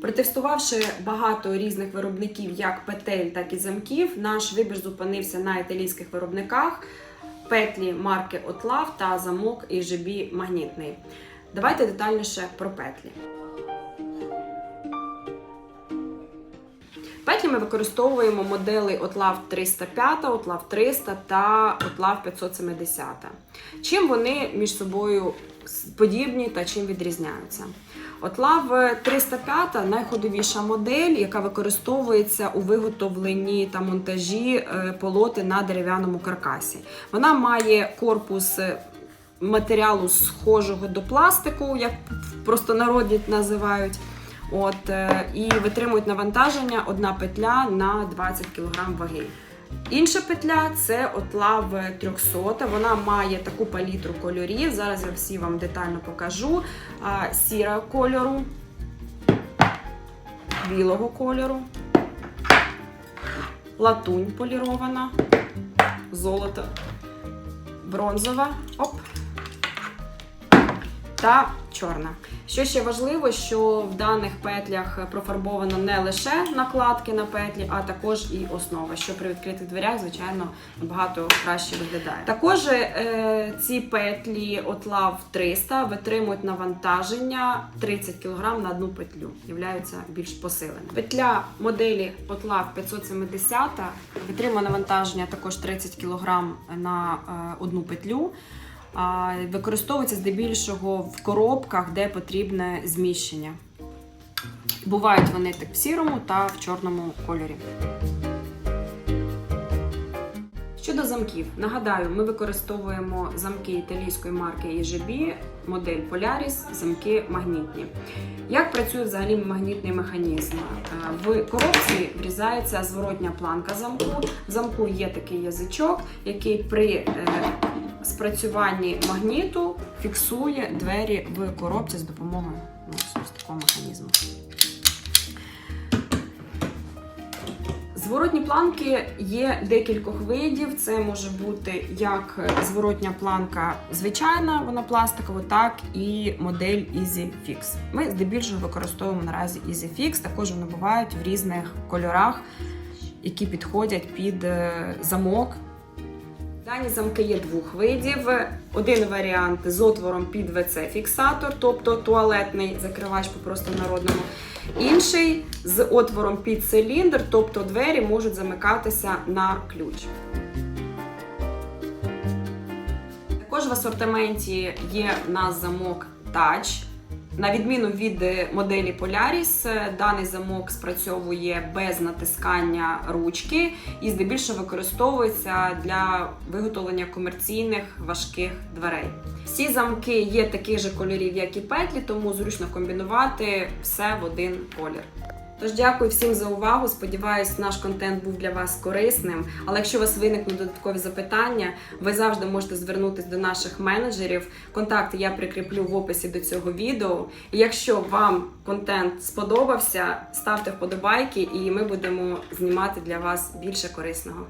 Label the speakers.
Speaker 1: Протестувавши багато різних виробників, як петель, так і замків, наш вибір зупинився на італійських виробниках петлі марки Отлав та замок EGB магнітний. Давайте детальніше про петлі. Петлі ми використовуємо модели Отлав 305, Отлав 300 та Отлав 570. Чим вони між собою подібні та чим відрізняються? Отлав 305 найходовіша модель, яка використовується у виготовленні та монтажі е, полоти на дерев'яному каркасі. Вона має корпус е, матеріалу схожого до пластику, як в простонароді називають. От, е, і витримують навантаження одна петля на 20 кг ваги. Інша петля це отлав 300. Вона має таку палітру кольорів. Зараз я всі вам детально покажу. Сіра кольору, білого кольору, латунь полірована, золото, бронзова, оп, та чорна. Що ще важливо, що в даних петлях профарбовано не лише накладки на петлі, а також і основа, що при відкритих дверях, звичайно, набагато краще виглядає. Також е, ці петлі Отлав 300 витримують навантаження 30 кг на одну петлю, являються більш посиленими. Петля моделі Отлав 570 витримує навантаження також 30 кг на е, одну петлю. Використовується здебільшого в коробках, де потрібне зміщення. Бувають вони так в сірому та в чорному кольорі. Щодо замків, нагадаю, ми використовуємо замки італійської марки EGB, модель Polaris, замки магнітні. Як працює взагалі магнітний механізм? Е, В коробці врізається зворотня планка замку. В замку є такий язичок, який при е, спрацюванні магніту фіксує двері в коробці з допомогою ну, ось такого механізму. Зворотні планки є декількох видів. Це може бути як зворотня планка звичайна, вона пластикова, так і модель Easy Fix. Ми здебільшого використовуємо наразі Easy Fix, також вони бувають в різних кольорах, які підходять під е, замок. Дані замки є двох видів. Один варіант з отвором під ВЦ-фіксатор, тобто туалетний закривач по простонародному. Інший з отвором під циліндр, тобто двері можуть замикатися на ключ. Також в асортименті є в нас замок Touch. На відміну від моделі Polaris, даний замок спрацьовує без натискання ручки і здебільшого використовується для виготовлення комерційних важких дверей. Всі замки є таких же кольорів, як і петлі, тому зручно комбінувати все в один колір. Тож дякую всім за увагу. Сподіваюсь, наш контент був для вас корисним. Але якщо у вас виникнуть додаткові запитання, ви завжди можете звернутися до наших менеджерів. Контакти я прикріплю в описі до цього відео. І якщо вам контент сподобався, ставте вподобайки, і ми будемо знімати для вас більше корисного.